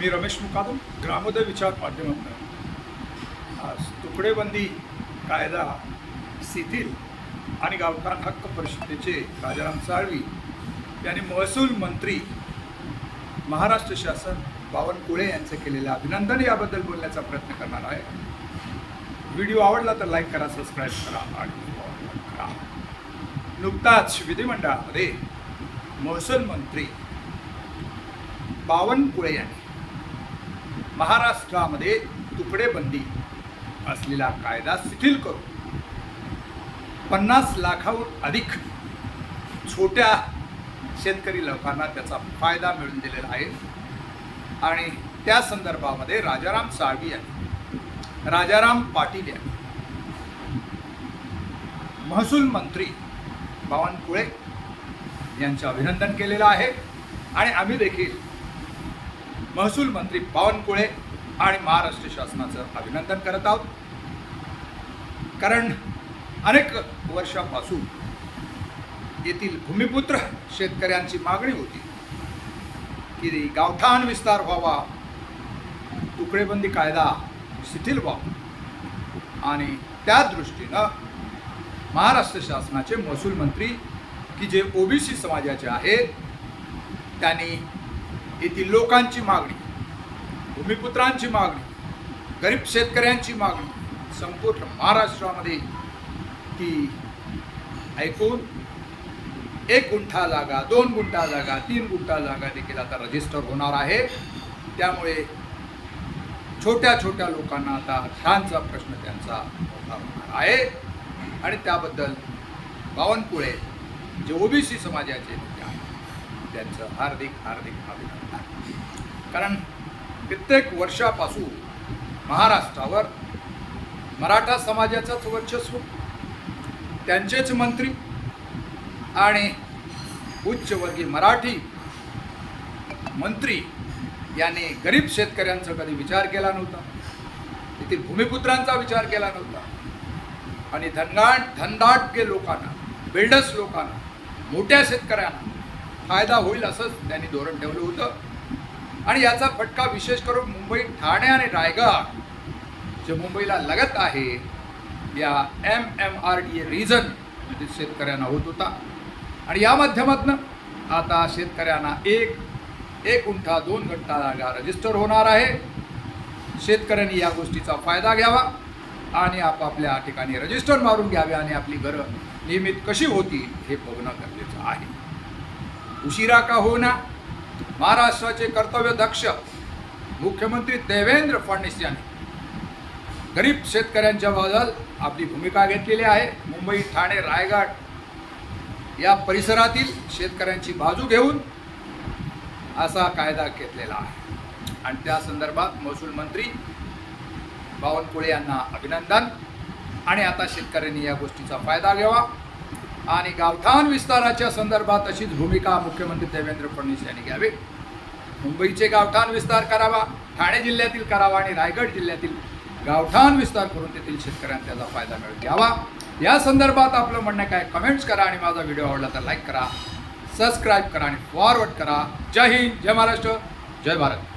मी रमेश मुकादम ग्रामोदय विचार माध्यमातून आज तुकडेबंदी कायदा शिथिल आणि गावठाण हक्क परिषदेचे राजाराम साळवी यांनी महसूल मंत्री महाराष्ट्र शासन बावनकुळे यांचे केलेलं अभिनंदन याबद्दल बोलण्याचा प्रयत्न करणार आहे. व्हिडिओ आवडला तर लाईक करा सबस्क्राईब करा आणि करा. नुकताच विधिमंडळामध्ये महसूल मंत्री बावनकुळे यांनी महाराष्ट्रामध्ये तुकडेबंदी असलेला कायदा शिथिल करून पन्नास लाखाहून अधिक छोट्या शेतकरी लोकांना त्याचा फायदा मिळून दिलेला आहे. आणि त्या संदर्भामध्ये राजाराम साळवी यांनी राजाराम पाटील यांनी महसूल मंत्री बावनकुळे यांचं अभिनंदन केलेलं आहे. आणि आम्ही देखील महसूल मंत्री बावनकुळे आणि महाराष्ट्र शासनाचं अभिनंदन करत आहोत. कारण अनेक वर्षापासून येथील भूमिपुत्र शेतकऱ्यांची मागणी होती की गावठाण विस्तार व्हावा तुकडेबंदी कायदा शिथिल व्हावा. आणि त्या दृष्टीनं महाराष्ट्र शासनाचे महसूल मंत्री की जे ओबीसी समाजाचे आहेत त्यांनी येथील लोकांची मागणी भूमिपुत्रांची मागणी गरीब शेतकऱ्यांची मागणी संपूर्ण महाराष्ट्रामध्ये ती ऐकून एक गुंठा जागा दोन गुंठा जागा तीन गुंठा जागा देखील आता रजिस्टर होणार आहे. त्यामुळे छोट्या छोट्या लोकांना आता घरांचा प्रश्न त्यांचा होणार आहे. आणि त्याबद्दल बावनकुळे जे ओबीसी समाजाचे नेते त्यांचं हार्दिक हार्दिक अभिनंदन कारण कित्येक वर्षापासून महाराष्ट्रावर मराठा समाजाचंच वर्चस्व त्यांचेच मंत्री आणि उच्चवर्गीय मराठी मंत्री यांनी गरीब शेतकऱ्यांचा कधी विचार केला नव्हता येथील भूमिपुत्रांचा विचार केला नव्हता. आणि धनगाट धनदाटके लोकांना बिल्डर्स लोकांना मोठ्या शेतकऱ्यांना फायदा होईल असंच त्यांनी धोरण ठेवलं होतं. आणि याचा फटका विशेष करून मुंबई ठाणे आणि रायगड जे मुंबईला लगत आहे या M M R D A region शेतकऱ्यांना होत होता. आणि या माध्यमातून आता शेतकऱ्यांना एक एक उंठा दोन घंटा जागा रजिस्टर होणार आहे. शेतकऱ्यांनी या गोष्टीचा फायदा घ्यावा आणि आपापल्या ठिकाणी रजिस्टर मारून घ्यावे आणि आपली घरं नियमित कशी होती हे बघणं गरजेचं आहे. उशिरा का होना महाराष्ट्राचे कर्तव्यदक्ष मुख्यमंत्री देवेंद्र फडणवीस यांनी. गरीब शेतकऱ्यांच्या बद्दल आपली भूमिका घेतलेली आहे. मुंबई ठाणे रायगड या परिसरातील शेतकऱ्यांची बाजू घेऊन असा कायदा घेतलेला आहे. आणि त्या संदर्भात महसूल मंत्री बावनकुळे यांना अभिनंदन. आणि आता शेतकऱ्यांनी या गोष्टीचा फायदा घ्यावा. आणि गावठाण विस्ताराच्या संदर्भात अशीच भूमिका मुख्यमंत्री देवेंद्र फडणवीस यांनी घ्यावी. मुंबईचे गावठाण विस्तार करावा ठाणे जिल्ह्यातील करावा आणि रायगड जिल्ह्यातील गावठाण विस्तार करून तेथील शेतकऱ्यांना त्याचा फायदा मिळून घ्यावा. या संदर्भात आपलं म्हणणं काय? कमेंट्स करा आणि माझा व्हिडिओ आवडला तर लाईक करा सबस्क्राईब करा आणि फॉरवर्ड करा. जय हिंद जय महाराष्ट्र जय भारत.